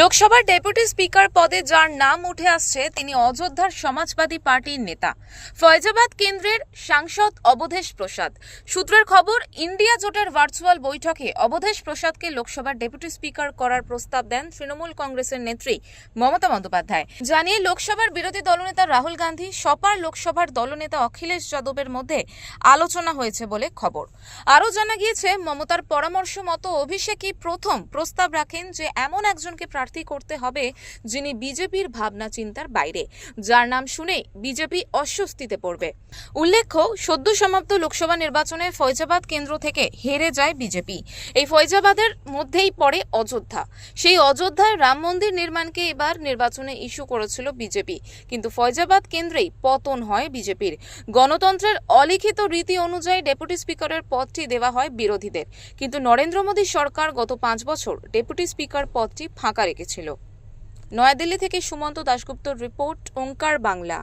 লোকসভার deputy speaker পদে যার নাম উঠে আসছে, তিনি অযোধ্যার সমাজবাদী পার্টির নেতা। ফয়জাবাদ কেন্দ্রের সাংসদ অবধেশ প্রসাদ। সূত্রের খবর, ইন্ডিয়া জোটের ভার্চুয়াল বৈঠকে অবধেশ প্রসাদকে লোকসভার ডেপুটি স্পিকার করার প্রস্তাব দেন তৃণমূল কংগ্রেসের নেত্রী মমতা বন্দ্যোপাধ্যায়। জানিয়ে লোকসভার বিরোধী দলনেতা রাহুল গান্ধী, সপার লোকসভার দলনেতা অখিলেশ যাদবের মধ্যে আলোচনা হয়েছে বলে খবর। আরও জানা গিয়েছে, মমতার পরামর্শ মতো অভিষেকই প্রথম প্রস্তাব রাখেন যে, এমন একজনকে প্রার্থী করতে হবে যিনি বিজেপির ভাবনা চিন্তার বাইরে। যার নাম শুনে বিজেপি অস্বস্তিতে পড়বে। উল্লেখ্য, সদ্য সমাপ্ত লোকসভা নির্বাচনে ফৈজাবাদ কেন্দ্র থেকে হেরে যায় বিজেপি। এই ফৈজাবাদের মধ্যেই পড়ে অযোধ্যা। সেই অযোধ্যায় রাম মন্দির নির্মাণকে এবার নির্বাচনে ইস্যু করেছিল বিজেপি। কিন্তু ফৈজাবাদ কেন্দ্রেই পতন হয় বিজেপির। গণতন্ত্রের অলিখিত রীতি অনুযায়ী ডেপুটি স্পিকারের পদটি দেওয়া হয় বিরোধীদের। কিন্তু নরেন্দ্র মোদী সরকার গত পাঁচ বছর ডেপুটি স্পিকার পদটি ফাঁকা রেখেছিল। নয়াদিল্লি থেকে সুমন্ত দাশগুপ্তর রিপোর্ট ওঙ্কার বাংলা।